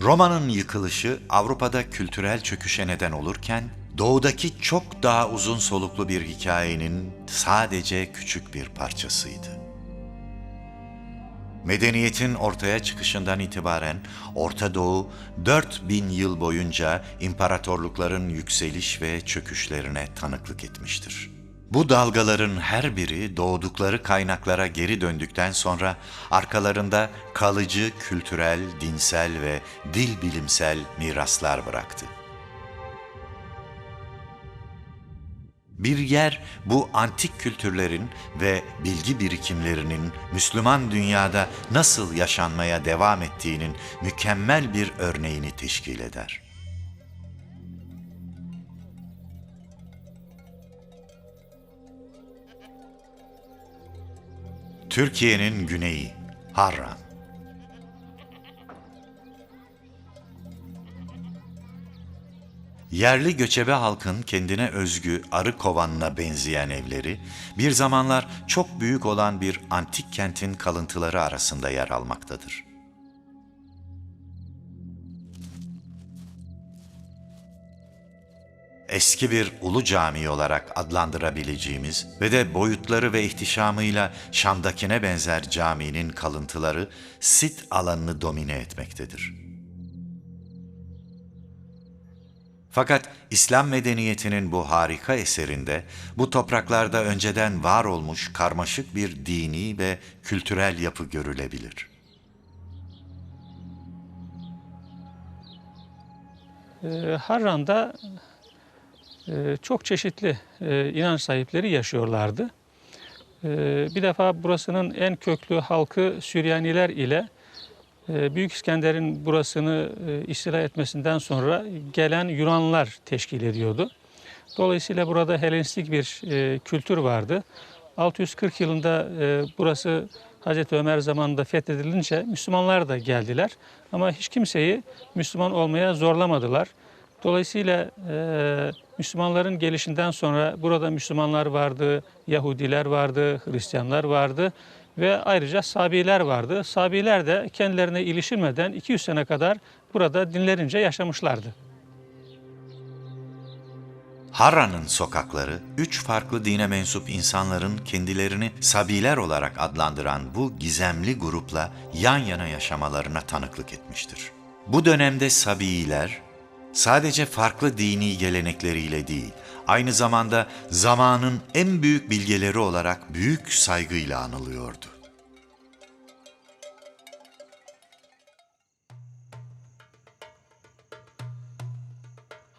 Roma'nın yıkılışı Avrupa'da kültürel çöküşe neden olurken, doğudaki çok daha uzun soluklu bir hikayenin sadece küçük bir parçasıydı. Medeniyetin ortaya çıkışından itibaren Orta Doğu 4000 yıl boyunca imparatorlukların yükseliş ve çöküşlerine tanıklık etmiştir. Bu dalgaların her biri doğdukları kaynaklara geri döndükten sonra arkalarında kalıcı kültürel, dinsel ve dil bilimsel miraslar bıraktı. Bir yer bu antik kültürlerin ve bilgi birikimlerinin Müslüman dünyada nasıl yaşanmaya devam ettiğinin mükemmel bir örneğini teşkil eder. Türkiye'nin güneyi, Harran. Yerli göçebe halkın kendine özgü arı kovanına benzeyen evleri, bir zamanlar çok büyük olan bir antik kentin kalıntıları arasında yer almaktadır. Eski bir ulu cami olarak adlandırabileceğimiz ve de boyutları ve ihtişamıyla Şam'dakine benzer caminin kalıntıları sit alanını domine etmektedir. Fakat İslam medeniyetinin bu harika eserinde bu topraklarda önceden var olmuş karmaşık bir dini ve kültürel yapı görülebilir. Ee, Harran'da çok çeşitli e, inanç sahipleri yaşıyorlardı. E, Bir defa burasının en köklü halkı Süryaniler ile e, Büyük İskender'in burasını e, istila etmesinden sonra gelen Yunanlar teşkil ediyordu. Dolayısıyla burada Helenistik bir kültür vardı. 640 yılında burası Hazreti Ömer zamanında fethedilince Müslümanlar da geldiler. Ama hiç kimseyi Müslüman olmaya zorlamadılar. Dolayısıyla e, Müslümanların gelişinden sonra burada Müslümanlar vardı, Yahudiler vardı, Hristiyanlar vardı ve ayrıca Sabiler vardı. Sabiler de kendilerine ilişilmeden 200 sene kadar burada dinlerince yaşamışlardı. Harran'ın sokakları, üç farklı dine mensup insanların kendilerini Sabiler olarak adlandıran bu gizemli grupla yan yana yaşamalarına tanıklık etmiştir. Bu dönemde Sabiiler, sadece farklı dini gelenekleriyle değil, aynı zamanda zamanın en büyük bilgeleri olarak büyük saygıyla anılıyordu.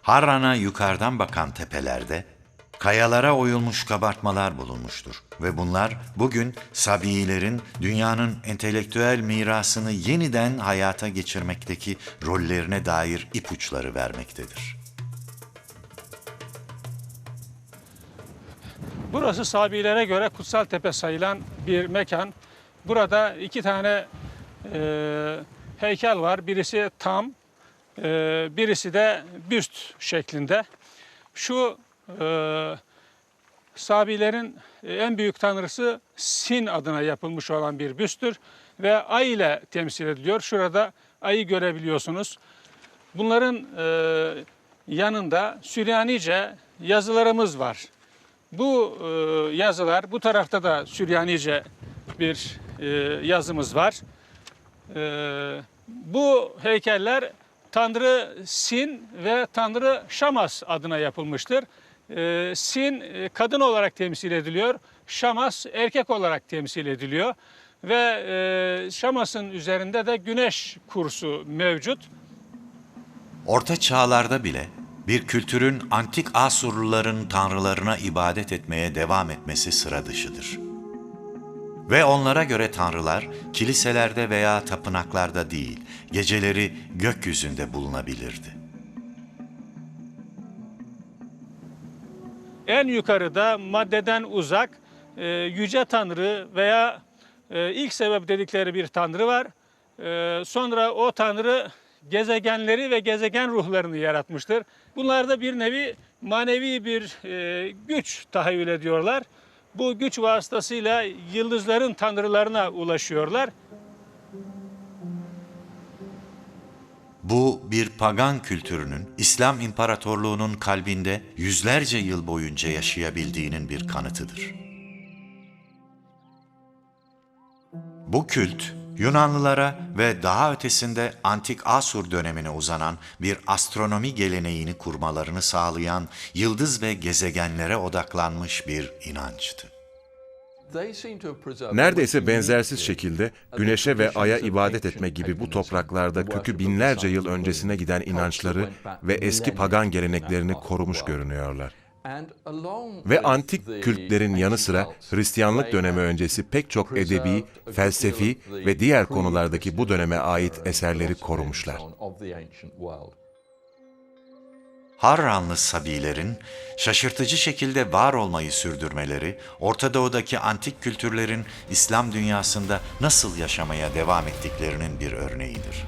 Harran'a yukarıdan bakan tepelerde kayalara oyulmuş kabartmalar bulunmuştur ve bunlar bugün Sabiilerin dünyanın entelektüel mirasını yeniden hayata geçirmekteki rollerine dair ipuçları vermektedir. Burası Sabilere göre kutsal tepe sayılan bir mekan. Burada iki tane e, heykel var. Birisi tam, e, birisi de büst şeklinde. Şu e, Sabilerin en büyük tanrısı Sin adına yapılmış olan bir büsttür ve ay ile temsil ediliyor. Şurada ayı görebiliyorsunuz. Bunların e, yanında Süryanice yazılarımız var. Bu e, yazılar, bu tarafta da Süryanice bir e, yazımız var. E, bu heykeller Tanrı Sin ve Tanrı Şamas adına yapılmıştır. E, Sin e, kadın olarak temsil ediliyor, Şamas erkek olarak temsil ediliyor. Ve e, Şamas'ın üzerinde de güneş kursu mevcut. Orta çağlarda bile bir kültürün antik Asurluların tanrılarına ibadet etmeye devam etmesi sıra dışıdır. Ve onlara göre tanrılar kiliselerde veya tapınaklarda değil, geceleri gökyüzünde bulunabilirdi. En yukarıda maddeden uzak e, yüce tanrı veya e, ilk sebep dedikleri bir tanrı var. E, sonra o tanrı gezegenleri ve gezegen ruhlarını yaratmıştır. Bunlarda bir nevi manevi bir e, güç tahayyül ediyorlar. Bu güç vasıtasıyla yıldızların tanrılarına ulaşıyorlar. Bu bir pagan kültürünün İslam İmparatorluğu'nun kalbinde yüzlerce yıl boyunca yaşayabildiğinin bir kanıtıdır. Bu kült, Yunanlılara ve daha ötesinde Antik Asur dönemine uzanan bir astronomi geleneğini kurmalarını sağlayan yıldız ve gezegenlere odaklanmış bir inançtı. Neredeyse benzersiz şekilde güneşe ve aya ibadet etme gibi bu topraklarda kökü binlerce yıl öncesine giden inançları ve eski pagan geleneklerini korumuş görünüyorlar. Ve antik kültlerin yanı sıra Hristiyanlık dönemi öncesi pek çok edebi, felsefi ve diğer konulardaki bu döneme ait eserleri korumuşlar. Harranlı Sabilerin şaşırtıcı şekilde var olmayı sürdürmeleri, Orta Doğu'daki antik kültürlerin İslam dünyasında nasıl yaşamaya devam ettiklerinin bir örneğidir.